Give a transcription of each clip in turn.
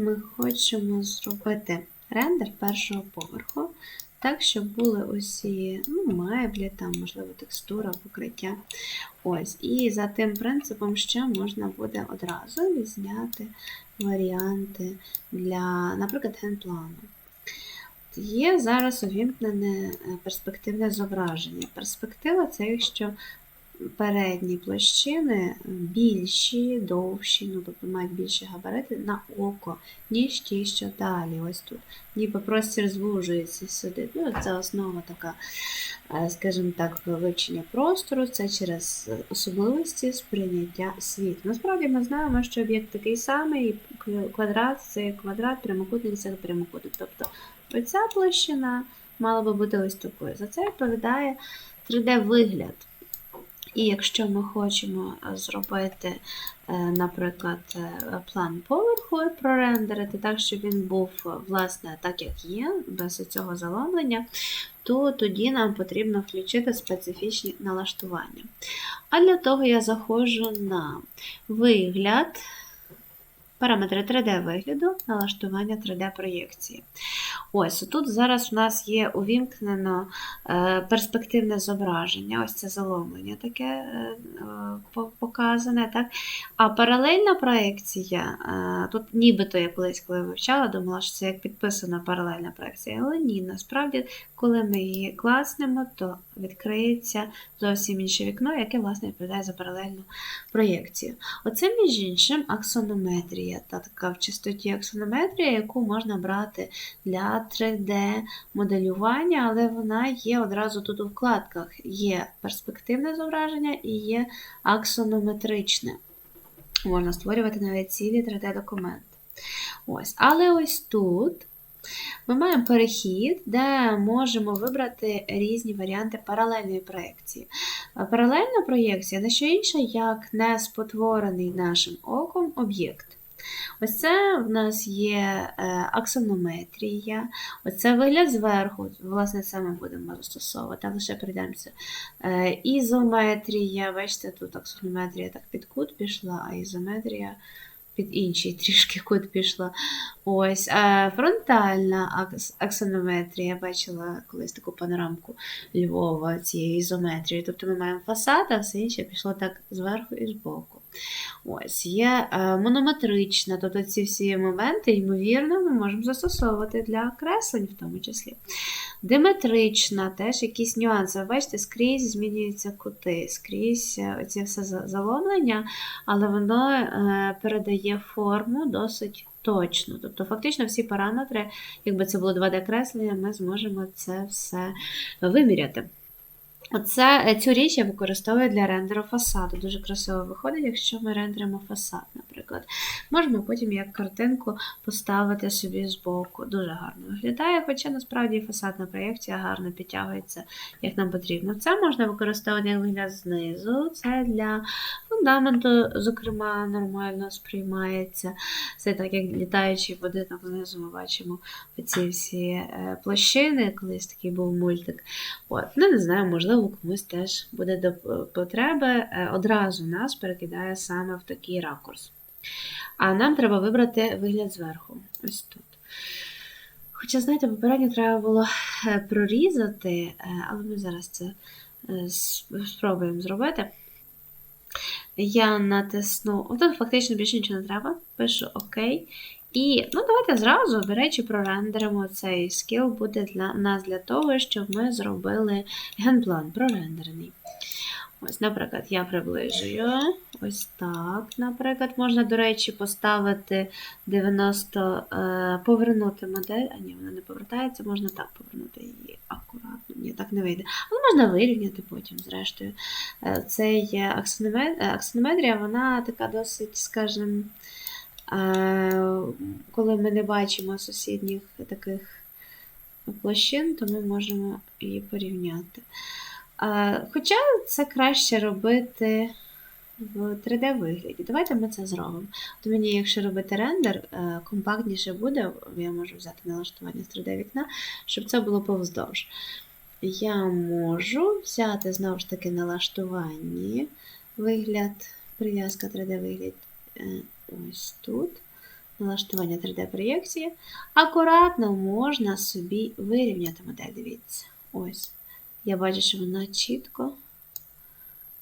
ми хочемо зробити рендер першого поверху, так, щоб були усі ну, меблі, там, можливо, текстура, покриття. Ось. І за тим принципом ще можна буде одразу відзняти варіанти для, наприклад, генплану. Є зараз увімкнене е, перспективне зображення. Перспектива це якщо передні площини більші, довші, ну тобто мають більші габарити на око, ніж ті, що далі. Ось тут. Ніби простір звужується сюди. Ну, Це основа така, е, скажімо так, вивчення простору, це через особливості сприйняття світу. Насправді ми знаємо, що об'єкт такий самий, квадрат це квадрат, прямокутник це прямокутник. Тобто оця площина мала би бути ось такою. За це відповідає 3D-вигляд. І якщо ми хочемо зробити, е, наприклад, е, план поверху і прорендерити, так, щоб він був, власне, так, як є, без цього заломлення, то тоді нам потрібно включити специфічні налаштування. А для того я заходжу на вигляд. Параметри 3D-вигляду, налаштування 3D-проєкції. Ось тут зараз у нас є увімкнено е, перспективне зображення, ось це заломлення таке е, показане. так? А паралельна проєкція, е, тут нібито я колись коли вивчала, думала, що це як підписана паралельна проєкція, але ні, насправді, коли ми її класнемо, то відкриється зовсім інше вікно, яке власне відповідає за паралельну проєкцію. Оце, між іншим, аксонометрія, та така в чистоті аксонометрія, яку можна брати для 3D-моделювання, але вона є одразу тут у вкладках. Є перспективне зображення і є аксонометричне. Можна створювати навіть цілі 3D-документи. Ось. Але ось тут ми маємо перехід, де можемо вибрати різні варіанти паралельної проєкції. Паралельна проєкція не що інше, як не спотворений нашим оком об'єкт. Ось це в нас є е, аксонометрія, оце вигляд зверху, власне, це ми будемо застосовувати, а лише прийдемося. Е, ізометрія, бачите, тут аксонометрія так під кут пішла, а ізометрія під інший трішки кут пішла. Ось, Фронтальна аксонометрія, бачила колись таку панорамку Львова цієї ізометрії. Тобто ми маємо фасад, а все інше пішло так зверху і збоку. Ось, Є е, монометрична, тобто ці всі моменти, ймовірно, ми можемо застосовувати для креслень в тому числі. Диметрична, теж якісь нюанси. Бачите, скрізь змінюються кути, скрізь е, оці все заломлення, але воно е, передає форму досить точно. Тобто, фактично, всі параметри, якби це було 2D-креслення, ми зможемо це все виміряти. Оце, е, Цю річ я використовую для рендеру фасаду. Дуже красиво виходить, якщо ми рендеримо фасад, наприклад. Можемо потім як картинку поставити собі збоку. Дуже гарно виглядає, хоча насправді фасадна проєкція гарно підтягується, як нам потрібно. Це можна використовувати як вигляд знизу. Це для фундаменту, зокрема, нормально сприймається. Це так, як літаючий будинок внизу, ми бачимо оці всі е, площини, колись такий був мультик. От, ну, Не знаю, можливо комусь теж буде до потреби, е, одразу нас перекидає саме в такий ракурс. А нам треба вибрати вигляд зверху. Ось тут. Хоча, знаєте, попередньо треба було е, прорізати, е, але ми зараз це спробуємо зробити. Я натисну, тут фактично більше нічого не треба, пишу ОК. І ну, давайте зразу, до речі, прорендеримо цей скіл буде для нас для того, щоб ми зробили генплан прорендерений. Ось, Наприклад, я приближую. Ось так. Наприклад, можна, до речі, поставити 90, е, повернути модель. А ні, вона не повертається, можна так повернути її акуратно. Ні, так не вийде. Але можна вирівняти потім, зрештою. Е, Цей аксонометрія, вона така досить, скажімо, коли ми не бачимо сусідніх таких площин, то ми можемо її порівняти. Хоча це краще робити в 3D-вигляді. Давайте ми це зробимо. От мені, якщо робити рендер, е, компактніше буде, я можу взяти налаштування з 3D-вікна, щоб це було повздовж. Я можу взяти знову ж таки налаштування, вигляд, прив'язка 3D-вигляд Ось тут. налаштування 3D-проєкції, акуратно можна собі вирівняти модель. Дивіться. Ось. Я бачу, що вона чітко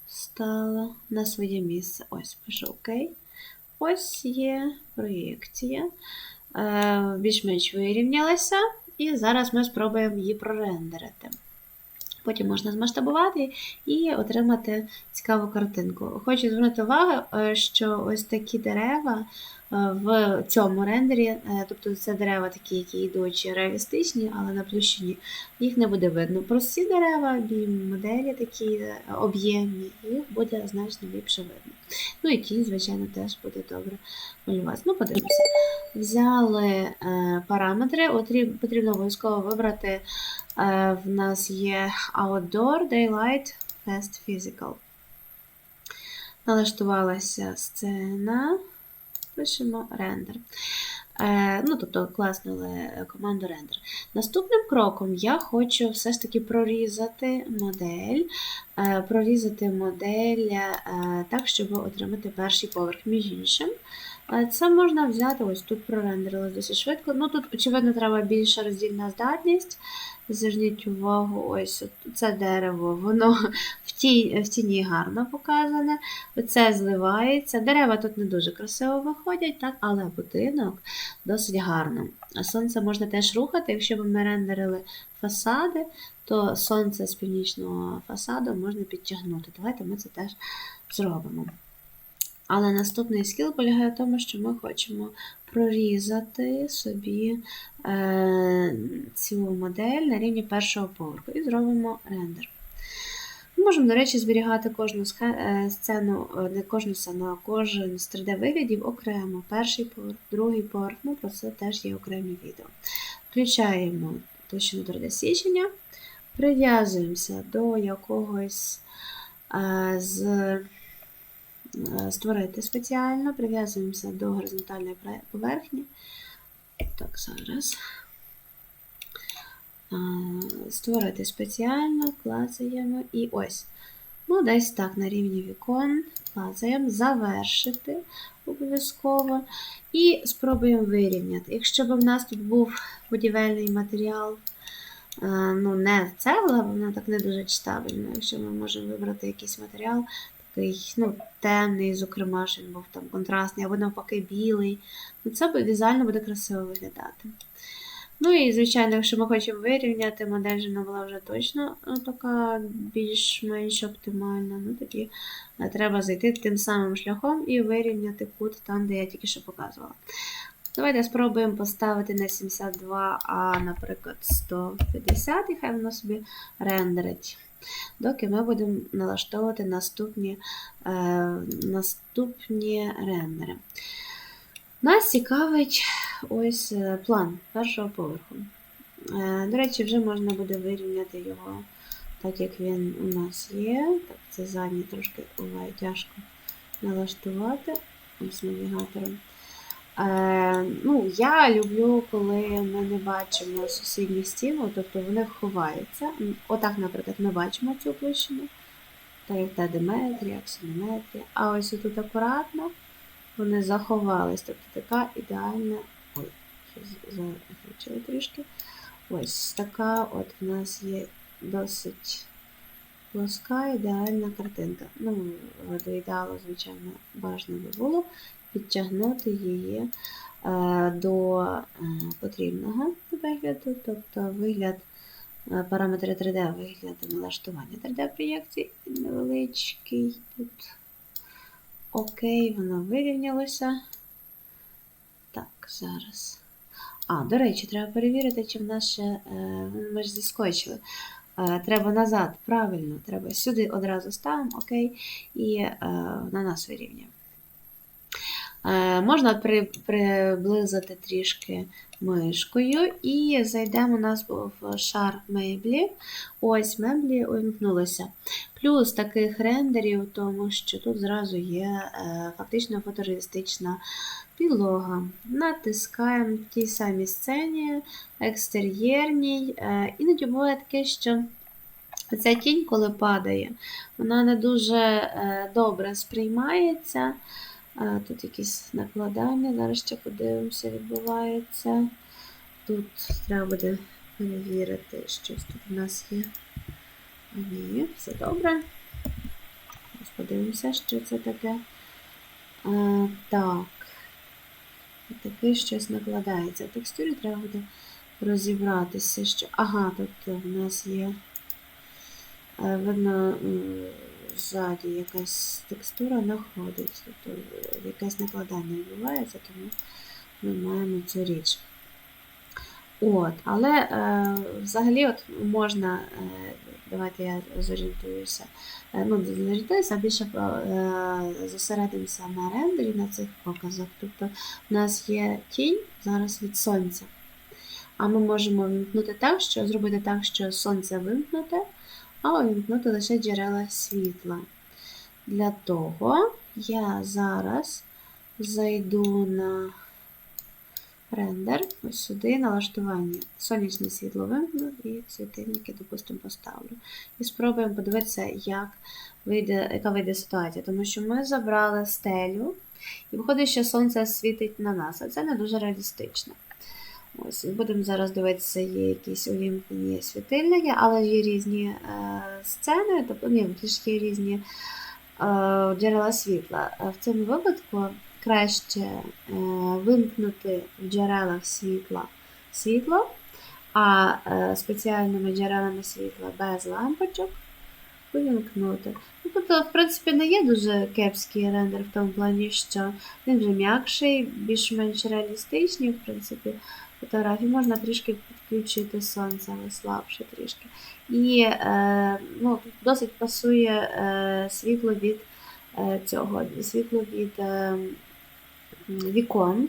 стала на своє місце. Ось, пишу ОК. Ось є проєкція. Е, Більш-менш вирівнялася. І зараз ми спробуємо її прорендерити. Потім можна змасштабувати і отримати цікаву картинку. Хочу звернути увагу, е, що ось такі дерева в цьому рендері, е, тобто це дерева такі, які йдуть реалістичні, але наплющені, їх не буде видно. Прості дерева, моделі такі е, об'ємні, їх буде значно ліпше видно. Ну і тінь, звичайно, теж буде добре малювати. Ну, подивимося. Взяли е, параметри, Отрі- потрібно обов'язково вибрати. В нас є Outdoor, Daylight, Fast Physical. Налаштувалася сцена. Пишемо рендер. Е, ну, тобто класнули команду рендер. Наступним кроком я хочу все ж таки прорізати модель, е, прорізати модель е, так, щоб отримати перший поверх. Між іншим, це можна взяти, ось тут прорендерилось досить швидко. Ну, тут, очевидно, треба більша роздільна здатність. Зверніть увагу, ось це дерево, воно в, тінь, в тіні гарно показане. Оце зливається. Дерева тут не дуже красиво виходять, так, але будинок досить гарно. А сонце можна теж рухати. Якщо б ми рендерили фасади, то сонце з північного фасаду можна підтягнути. Давайте ми це теж зробимо. Але наступний скіл полягає в тому, що ми хочемо прорізати собі е, цю модель на рівні першого поверху і зробимо рендер. Ми можемо, до речі, зберігати кожну е, сцену, е, не кожну сцену, а кожен з 3D-виглядів окремо. Перший поверх, другий поверх, ну про це теж є окремі відео. Включаємо точно 3D-січення, прив'язуємося до якогось е, з створити спеціально, прив'язуємося до горизонтальної поверхні. Так, зараз. Створити спеціально, клацаємо і ось. Ну, десь так, на рівні вікон, клацаємо, завершити обов'язково. І спробуємо вирівняти. Якщо б в нас тут був будівельний матеріал, е, ну, не цегла, вона так не дуже читабельна. Якщо ми можемо вибрати якийсь матеріал, такий ну, темний, зокрема, що він був там контрастний, або навпаки білий, ну, це візуально буде красиво виглядати. Ну і, звичайно, якщо ми хочемо вирівняти, модель не була вже точно ну, така більш-менш оптимальна. Ну, тоді е, треба зайти тим самим шляхом і вирівняти кут там, де я тільки що показувала. Давайте спробуємо поставити на 72, а, наприклад, 150, і хай воно собі рендерить. Доки ми будемо налаштовувати наступні, е, наступні рендери. Нас цікавить ось е, план першого поверху. Е, До речі, вже можна буде вирівняти його так, як він у нас є. Так, це задній трошки буває тяжко налаштувати з навігатором. Е, ну, я люблю, коли ми не бачимо сусідніх стін, тобто вони ховаються. Отак, наприклад, ми бачимо цю площину, так як та диметрія, аксонометрія. А ось тут акуратно вони заховались. Тобто така ідеальна. Ой, щось трішки. Ось така от в нас є досить плоска, ідеальна картинка. Ну, до ідеалу, звичайно, бажано би було підтягнути її е, до е, потрібного вигляду, тобто вигляд е, параметри 3D, вигляд налаштування 3D-проєкції невеличкий тут. Окей, воно вирівнялося. Так, зараз. А, до речі, треба перевірити, чи в нас ще. Ми ж зіскочили. Треба назад, правильно, треба сюди одразу ставимо, окей, і на нас вирівнюємо. Е, Можна при, приблизити трішки мишкою і зайдемо у нас в шар меблі. Ось меблі увімкнулися. Плюс таких рендерів, тому що тут зразу є е, фактично фотореалістична підлога. Натискаємо в тій самій сцені, екстер'єрній. Е, іноді буває таке, що ця тінь, коли падає, вона не дуже добре сприймається. А, Тут якісь накладання, зараз ще подивимося, відбувається. Тут треба буде перевірити, щось тут у нас є. Ні, все добре. Зараз подивимося, що це таке. А, так. Таке щось накладається. В текстурі треба буде розібратися, що. Ага, тут в нас є. е, Видно, ззаді якась текстура знаходиться. Е, якесь накладання відбувається, тому ми маємо цю річ. От, але е, взагалі от можна, е, давайте я зорієнтуюся, е, ну, зорієнтуюся, а більше е, зосередимося на рендері, на цих показах. Тобто у нас є тінь зараз від сонця. А ми можемо вимкнути так, що зробити так, що сонце вимкнуте, а увімкнути лише джерела світла. Для того я зараз зайду на рендер, ось сюди налаштування. Сонячне світло вимкну і світильники, допустимо, поставлю. І спробуємо подивитися, як вийде, яка вийде ситуація. Тому що ми забрали стелю, і виходить, що сонце світить на нас, а це не дуже реалістично. Ось, Будемо зараз дивитися, є якісь увімкнені світильники, але є різні е, сцени, тобто ні, є різні е, джерела світла. В цьому випадку краще е, вимкнути в джерелах світла світло, а е, спеціальними джерелами світла без лампочок вимкнути. Ну, Тобто, в принципі, не є дуже кепський рендер в тому плані, що він вже м'якший, більш-менш реалістичний, в принципі, фотографії. Можна трішки підключити сонце, але слабше трішки. І е, ну, досить пасує е, світло від е, цього, світло від е, вікон.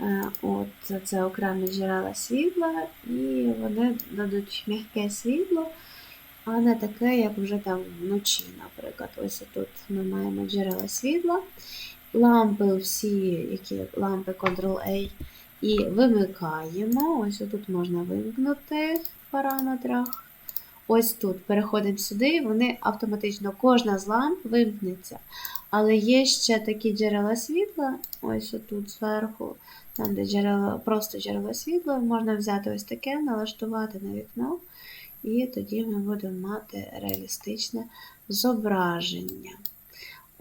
Е, От, Це окремі джерела світла, і вони дадуть м'яке світло, а не таке, як вже там вночі, наприклад. Ось тут ми маємо джерела світла. Лампи всі, які лампи Ctrl-A, і вимикаємо. Ось тут можна вимкнути в параметрах. Ось тут переходимо сюди, вони автоматично, кожна з ламп вимкнеться. Але є ще такі джерела світла, ось тут зверху, там, де джерела, просто джерела світла, можна взяти ось таке, налаштувати на вікно, і тоді ми будемо мати реалістичне зображення.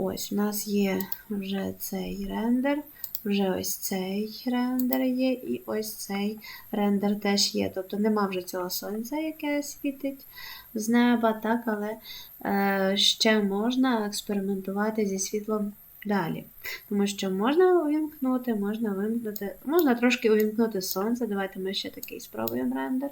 Ось, у нас є вже цей рендер. Вже ось цей рендер є, і ось цей рендер теж є. Тобто нема вже цього сонця, яке світить з неба, так, але е, ще можна експериментувати зі світлом далі. Тому що можна увімкнути, можна вимкнути, можна трошки увімкнути сонце. Давайте ми ще такий спробуємо рендер.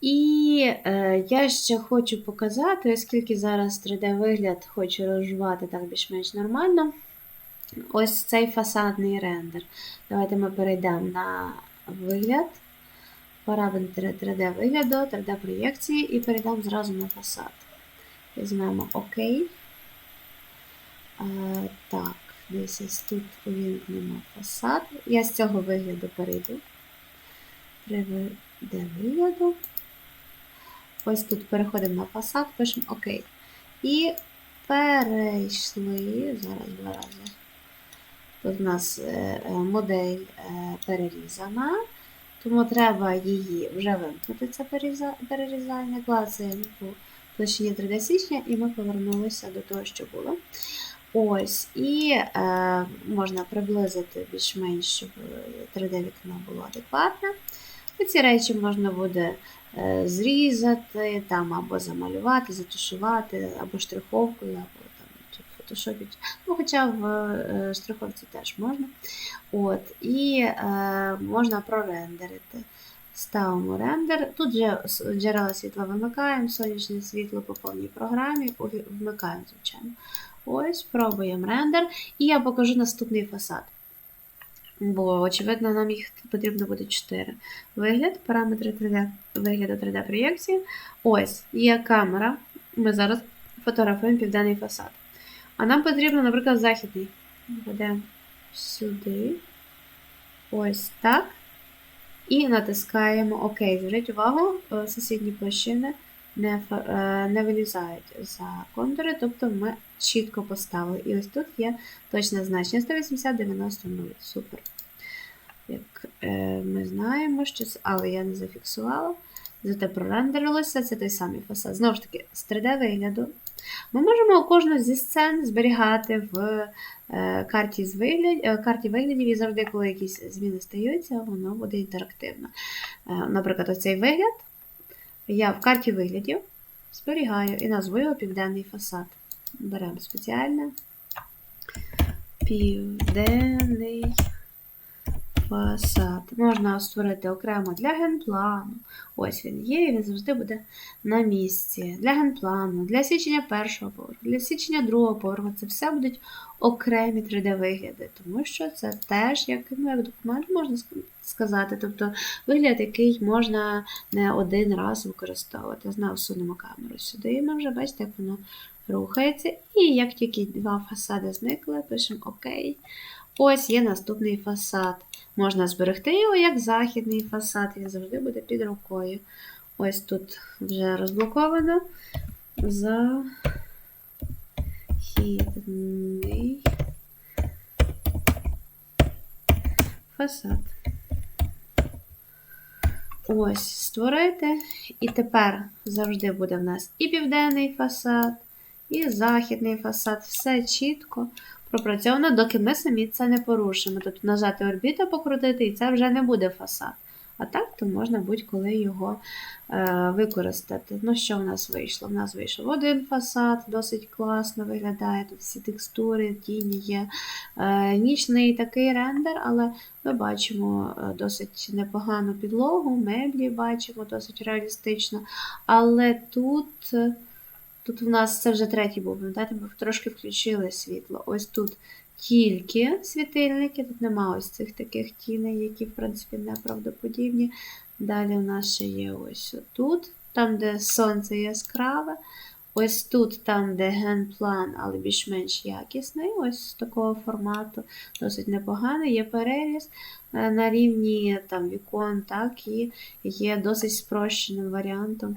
І е, я ще хочу показати, оскільки зараз 3D-вигляд хочу розжувати так більш-менш нормально. Ось цей фасадний рендер. Давайте ми перейдемо на вигляд, параметри 3D-вигляду, 3D-проєкції і перейдемо зразу на фасад. Візьмемо ОК. А, так, десь тут увімкнемо фасад. Я з цього вигляду перейду. 3D-вигляду. Ось тут переходимо на фасад, пишемо ОК. І перейшли. Зараз два рази. Тут у нас е, модель е, перерізана, тому треба її вже вимкнути, це перерізання. Клацаємо по площині 3D січня, і ми повернулися до того, що було. Ось, І е, можна приблизити більш-менш, щоб 3D-вікно було адекватне. І ці речі можна буде е, зрізати, там, або замалювати, затушувати, або штриховкою, або фотошопі. Ну, Хоча в е, штриховці теж можна. От, І е, можна прорендерити. Ставимо рендер. Тут же джерела світла вимикаємо, сонячне світло по повній програмі, вмикаємо, звичайно. Ось, пробуємо рендер. І я покажу наступний фасад. Бо, очевидно, нам їх потрібно буде 4. Вигляд, параметри 3D, вигляду 3D-проєкції. Ось, є камера. Ми зараз фотографуємо південний фасад. А нам потрібно, наприклад, західний. Ведемо сюди. Ось так. І натискаємо ОК. Зверніть увагу, е, сусідні площини не, е, не вилізають за контури, тобто ми чітко поставили. І ось тут є точне значення 180 90 0. Супер. Як е, ми знаємо, що це, але я не зафіксувала. Зате прорендерилося, це той самий фасад. Знову ж таки, з 3D-вигляду. Ми можемо кожну зі сцен зберігати в е, карті, з вигляд, карті виглядів, і завжди, коли якісь зміни стаються, воно буде інтерактивно. Наприклад, оцей вигляд я в карті виглядів зберігаю і назву його південний фасад. Беремо спеціальне. Південний фасад. Можна створити окремо для генплану. Ось він є, і він завжди буде на місці. Для генплану, для січення першого поверху, для січення другого поверху. Це все будуть окремі 3D-вигляди, тому що це теж як, ну, як документ можна сказати. Тобто вигляд, який можна не один раз використовувати. Знову всунемо камеру сюди, і ми вже бачите, як воно рухається. І як тільки два фасади зникли, пишемо ОК. Ось є наступний фасад. Можна зберегти його як західний фасад, він завжди буде під рукою. Ось тут вже розблоковано. Західний фасад. Ось, створити. І тепер завжди буде в нас і південний фасад, і західний фасад. Все чітко пропрацьовано, доки ми самі це не порушимо. Тобто нажати орбіту покрутити, і це вже не буде фасад. А так, то можна будь-коли його е, використати. Ну, що в нас вийшло? В нас вийшов один фасад, досить класно виглядає. Тут всі текстури, тіні є. Е, нічний такий рендер, але ми бачимо е, досить непогану підлогу, меблі бачимо досить реалістично. Але тут. Тут в нас це вже третій був, пам'ятаєте, ми трошки включили світло. Ось тут тільки світильники, тут нема ось цих таких тіней, які, в принципі, неправдоподібні. Далі у нас ще є ось тут, там, де сонце яскраве. Ось тут, там, де генплан, але більш-менш якісний, ось з такого формату, досить непоганий. Є переріз е, на рівні там, вікон, так, і є досить спрощеним варіантом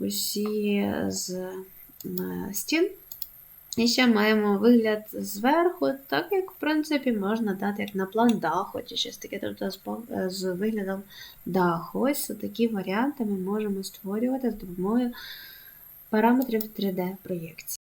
усі з стін. І ще маємо вигляд зверху, так як, в принципі, можна дати як на план даху, чи щось таке, тобто з, е, виглядом даху. Ось такі варіанти ми можемо створювати з допомогою параметрів 3D проєкції.